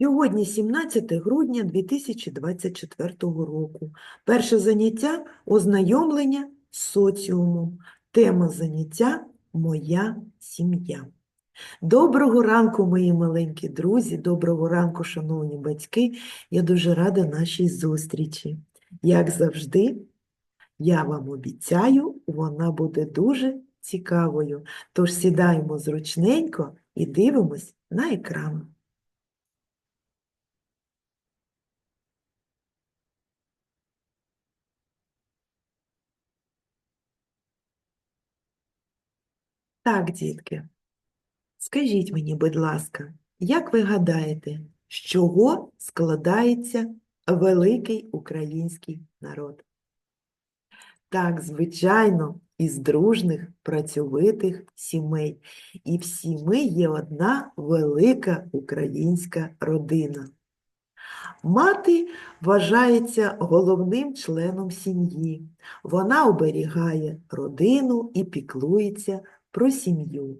Сьогодні 17 грудня 2024 року. Перше заняття – ознайомлення з соціумом. Тема заняття – Моя сім'я. Доброго ранку, мої маленькі друзі, доброго ранку, шановні батьки. Я дуже рада нашій зустрічі. Як завжди, я вам обіцяю, вона буде дуже цікавою. Тож сідаємо зручненько і дивимось на екран. Так, дітки, скажіть мені, будь ласка, як ви гадаєте, з чого складається великий український народ? Так, звичайно, із дружних, працьовитих сімей. І всі ми є одна велика українська родина. Мати вважається головним членом сім'ї. Вона оберігає родину і піклується про сім'ю.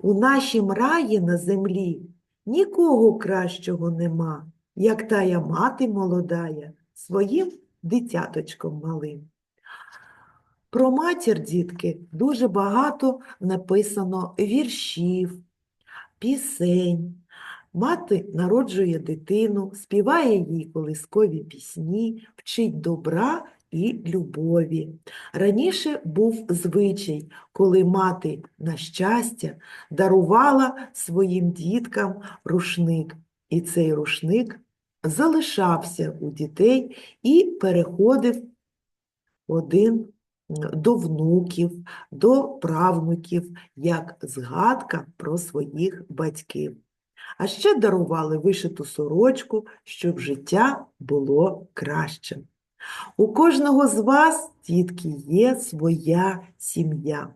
У нашім раї на землі нікого кращого нема, як тая мати молодая своїм дитяточком малим. Про матір, дітки, дуже багато написано віршів, пісень. Мати народжує дитину, співає їй колискові пісні, вчить добра і любові. Раніше був звичай, коли мати на щастя дарувала своїм діткам рушник, і цей рушник залишався у дітей і переходив один до внуків, до правнуків, як згадка про своїх батьків. А ще дарували вишиту сорочку, щоб життя було кращим. У кожного з вас, дітки, є своя сім'я.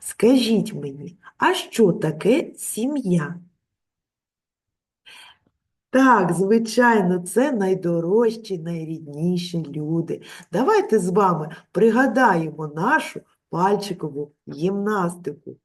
Скажіть мені, а що таке сім'я? Так, звичайно, це найдорожчі, найрідніші люди. Давайте з вами пригадаємо нашу пальчикову гімнастику.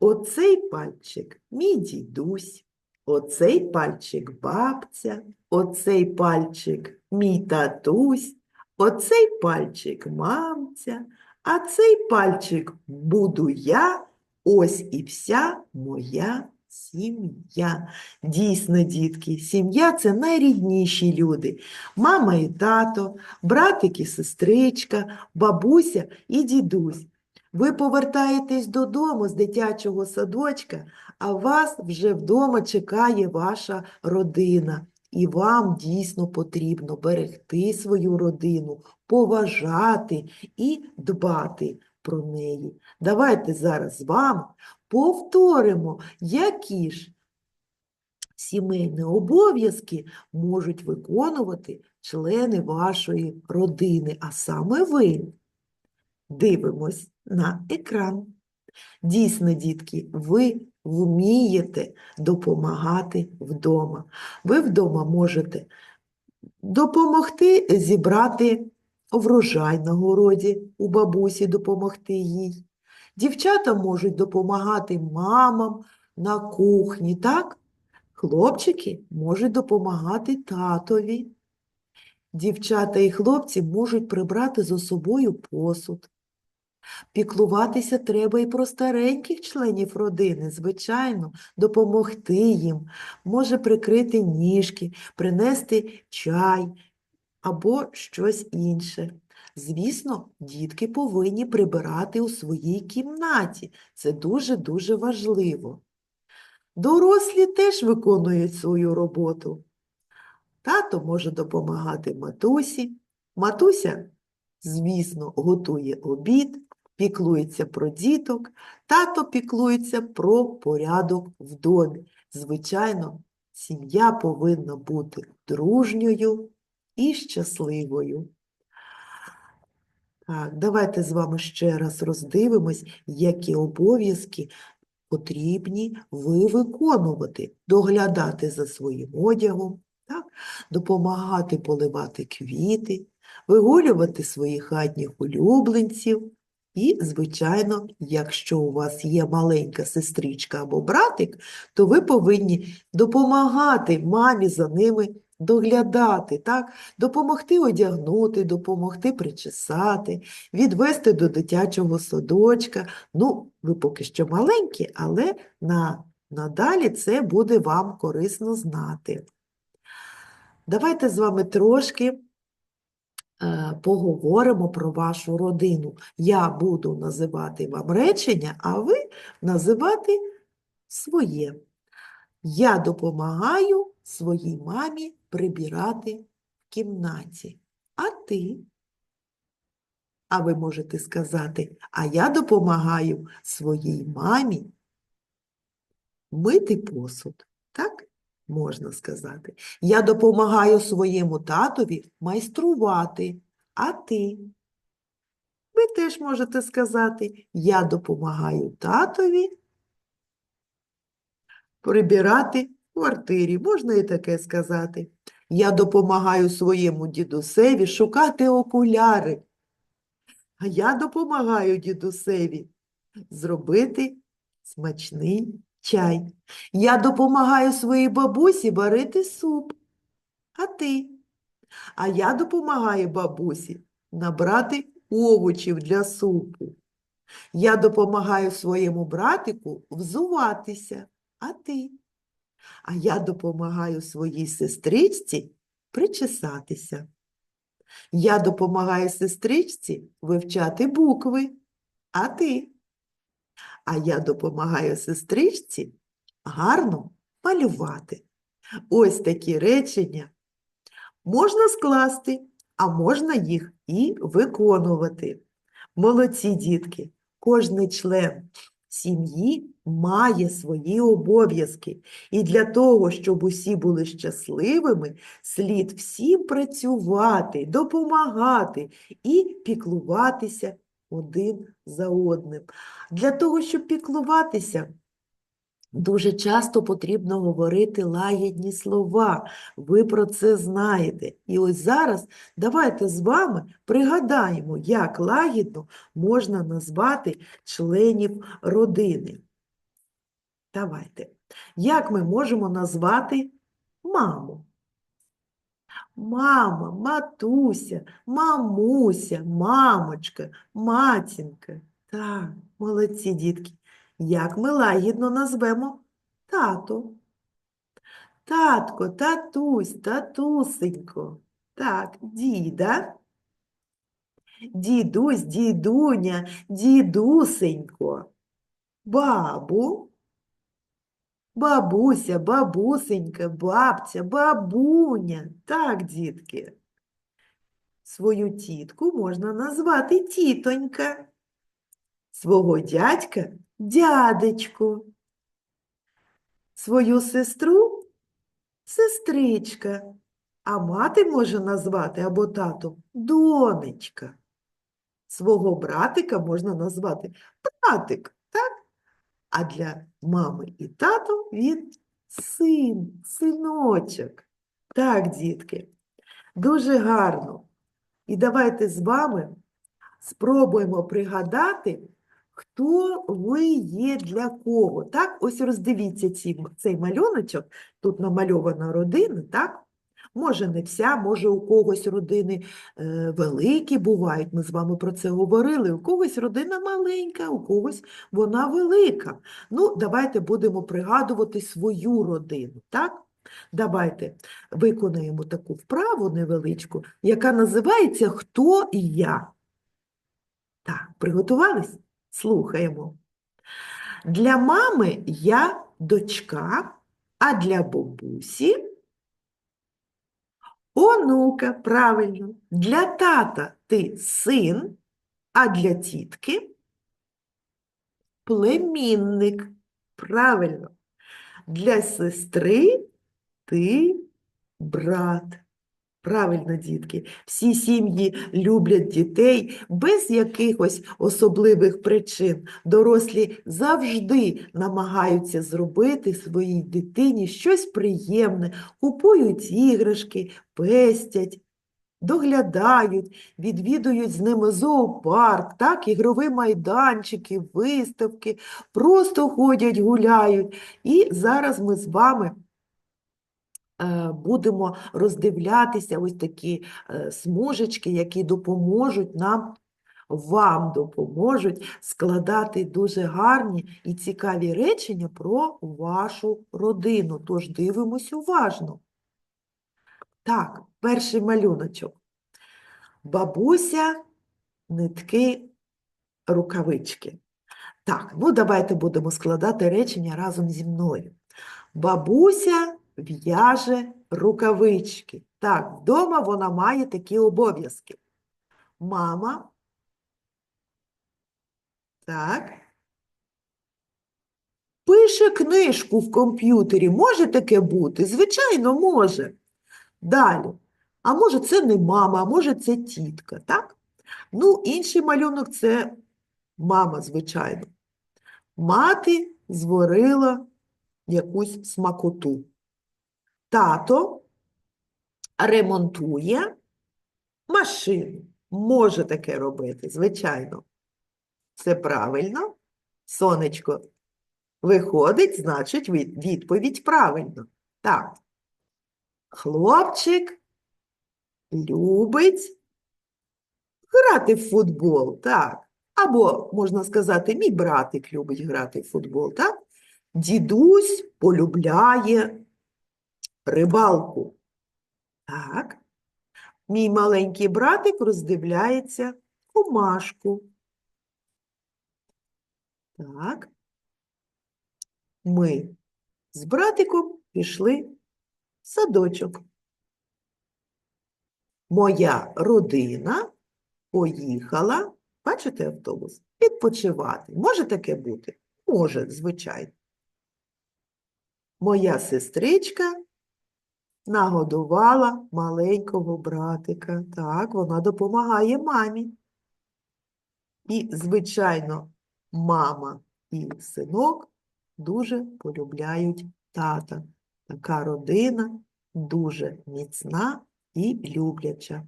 Оцей пальчик мій дідусь, оцей пальчик бабця, оцей пальчик мій татусь, оцей пальчик мамця, а цей пальчик буду я, ось і вся моя сім'я. Дійсно, дітки, сім'я це найрідніші люди. Мама і тато, братик і сестричка, бабуся і дідусь. Ви повертаєтесь додому з дитячого садочка, а вас вже вдома чекає ваша родина. І вам дійсно потрібно берегти свою родину, поважати і дбати про неї. Давайте зараз з вами повторимо, які ж сімейні обов'язки можуть виконувати члени вашої родини, а саме ви. Дивимось на екран. Дійсно, дітки, ви вмієте допомагати вдома. Ви вдома можете допомогти зібрати врожай на городі, у бабусі допомогти їй. Дівчата можуть допомагати мамам на кухні, так? Хлопчики можуть допомагати татові. Дівчата і хлопці можуть прибрати за собою посуд. Піклуватися треба і про стареньких членів родини, звичайно, допомогти їм, може прикрити ніжки, принести чай або щось інше. Звісно, дітки повинні прибирати у своїй кімнаті. Це дуже-дуже важливо. Дорослі теж виконують свою роботу. Тато може допомагати матусі. Матуся, звісно, готує обід, піклується про діток, тато піклується про порядок в домі. Звичайно, сім'я повинна бути дружньою і щасливою. Так, давайте з вами ще раз роздивимось, які обов'язки потрібні ви виконувати, доглядати за своїм одягом, так? допомагати поливати квіти, вигулювати своїх хатніх улюбленців І, звичайно, якщо у вас є маленька сестричка або братик, то ви повинні допомагати мамі за ними доглядати, так? Допомогти одягнути, допомогти причесати, відвести до дитячого садочка. Ну, ви поки що маленькі, але на, надалі це буде вам корисно знати. Давайте з вами трошки поговоримо про вашу родину. Я буду називати вам речення, а ви називати своє. Я допомагаю своїй мамі прибирати в кімнаті. А ти? А ви можете сказати, а я допомагаю своїй мамі мити посуд. Так? Можна сказати. Я допомагаю своєму татові майструвати. А ти? Ви теж можете сказати, я допомагаю татові прибирати в квартирі. Можна і таке сказати. Я допомагаю своєму дідусеві шукати окуляри. А я допомагаю дідусеві зробити смачний чай. Я допомагаю своїй бабусі варити суп. А ти? А я допомагаю бабусі набрати овочів для супу. Я допомагаю своєму братику взуватися. А ти? А я допомагаю своїй сестричці причесатися. Я допомагаю сестричці вивчати букви. А ти? А я допомагаю сестричці гарно малювати. Ось такі речення можна скласти, а можна їх і виконувати. Молодці дітки, кожний член сім'ї має свої обов'язки. І для того, щоб усі були щасливими, слід всім працювати, допомагати і піклуватися один за одним. Для того, щоб піклуватися, дуже часто потрібно говорити лагідні слова. Ви про це знаєте. І ось зараз давайте з вами пригадаємо, як лагідно можна назвати членів родини. Давайте. Як ми можемо назвати маму? Мама, матуся, мамуся, мамочка, матінка. Так, молодці дітки. Як ми лагідно назвемо тато? Татко, татусь, татусенько. Так, діда. Дідусь, дідуня, дідусенько. Бабу. Бабуся, бабусенька, бабця, бабуня. Так, дітки. Свою тітку можна назвати тітонька. Свого дядька дядечко. Свою сестру сестричка. А мати може назвати або тату донечка. Свого братика можна назвати братик? А для мами і тату він син, синочок. Так, дітки, дуже гарно. І давайте з вами спробуємо пригадати, хто ви є для кого. Так, ось роздивіться ці, цей малюночок, тут намальована родина, так? Може, не вся, може, у когось родини е, великі бувають, ми з вами про це говорили. У когось родина маленька, у когось вона велика. Ну, давайте будемо пригадувати свою родину, так? Давайте виконаємо таку вправу невеличку, яка називається Хто і я. Так, приготувались? Слухаємо. Для мами я дочка, а для бабусі онука, правильно. Для тата ти син, а для тітки племінник. Правильно. Для сестри ти брат. Правильно, дітки, всі сім'ї люблять дітей без якихось особливих причин. Дорослі завжди намагаються зробити своїй дитині щось приємне, купують іграшки, пестять. доглядають, відвідують з ними зоопарк, так, ігрові майданчики, виставки, просто ходять, гуляють. І зараз ми з вами будемо роздивлятися ось такі е, смужечки, які допоможуть нам, вам допоможуть складати дуже гарні і цікаві речення про вашу родину. Тож дивимось уважно. Так, перший малюночок. Бабуся, нитки, рукавички. Так, ну давайте будемо складати речення разом зі мною. Бабуся в'яже рукавички. Так, вдома вона має такі обов'язки. Мама. Так. Пише книжку в комп'ютері. Може таке бути? Звичайно, може. Далі. А може, це не мама, а може, це тітка, так? Ну, інший малюнок це мама, звичайно. Мати зварила якусь смакоту. Тато ремонтує машину. Може таке робити, звичайно. Це правильно. Сонечко виходить, значить, відповідь правильно. Так. Хлопчик любить грати в футбол, так. Або, можна сказати, мій братик любить грати в футбол, так? Дідусь полюбляє рибалку. Так. Мій маленький братик роздивляється комашку. Так. Ми з братиком пішли в садочок. Моя родина поїхала, бачите автобус, відпочивати. Може таке бути? Може, звичайно. Моя сестричка нагодувала маленького братика. Так, вона допомагає мамі. І, звичайно, мама і синок дуже полюбляють тата. Така родина дуже міцна і любляча.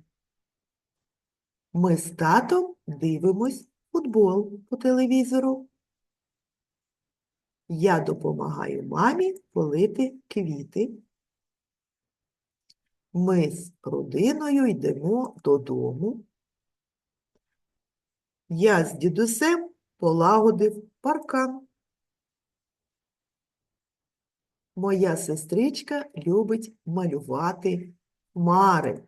Ми з татом дивимось футбол по телевізору. Я допомагаю мамі полити квіти. Ми з родиною йдемо додому. Я з дідусем полагодив паркан. Моя сестричка любить малювати хмари.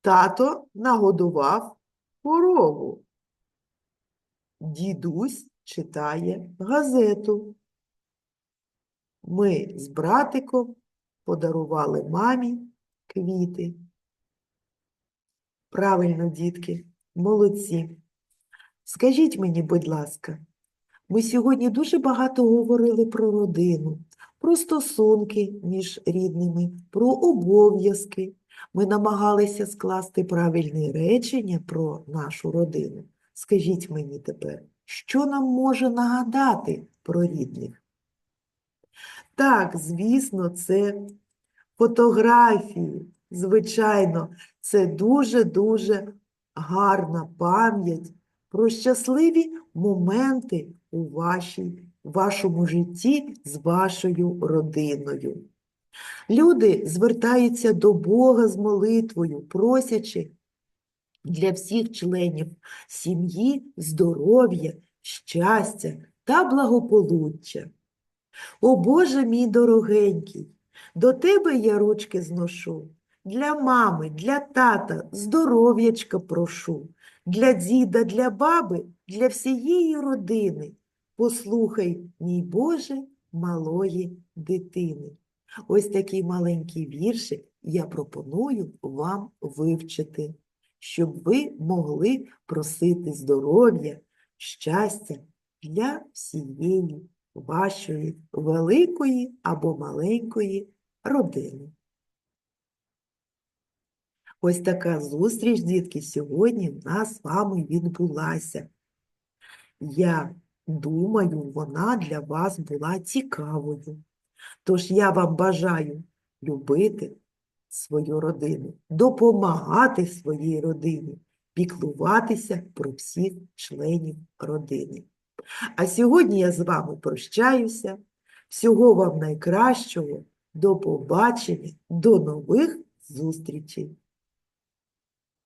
Тато нагодував корову. Дідусь читає газету. Ми з братиком подарували мамі квіти. Правильно, дітки, молодці. Скажіть мені, будь ласка, ми сьогодні дуже багато говорили про родину, про стосунки між рідними, про обов'язки. Ми намагалися скласти правильне речення про нашу родину. Скажіть мені тепер, що нам може нагадати про рідних? Так, звісно, це фотографії. Звичайно, це дуже-дуже гарна пам'ять про щасливі моменти у вашій, вашому житті з вашою родиною. Люди звертаються до Бога з молитвою, просячи для всіх членів сім'ї здоров'я, щастя та благополуччя. О Боже мій дорогенький, до тебе я ручки зношу, для мами, для тата здоров'ячка прошу, для діда, для баби, для всієї родини. Послухай, мій Боже, малої дитини. Ось такий маленький віршик я пропоную вам вивчити, щоб ви могли просити здоров'я, щастя для всієї вашої великої або маленької родини. Ось така зустріч, дітки, сьогодні в нас з вами відбулася. Я думаю, вона для вас була цікавою. Тож я вам бажаю любити, свою родину, допомагати своїй родині, піклуватися про всіх членів родини. А сьогодні я з вами прощаюся. Всього вам найкращого. До побачення, до нових зустрічей!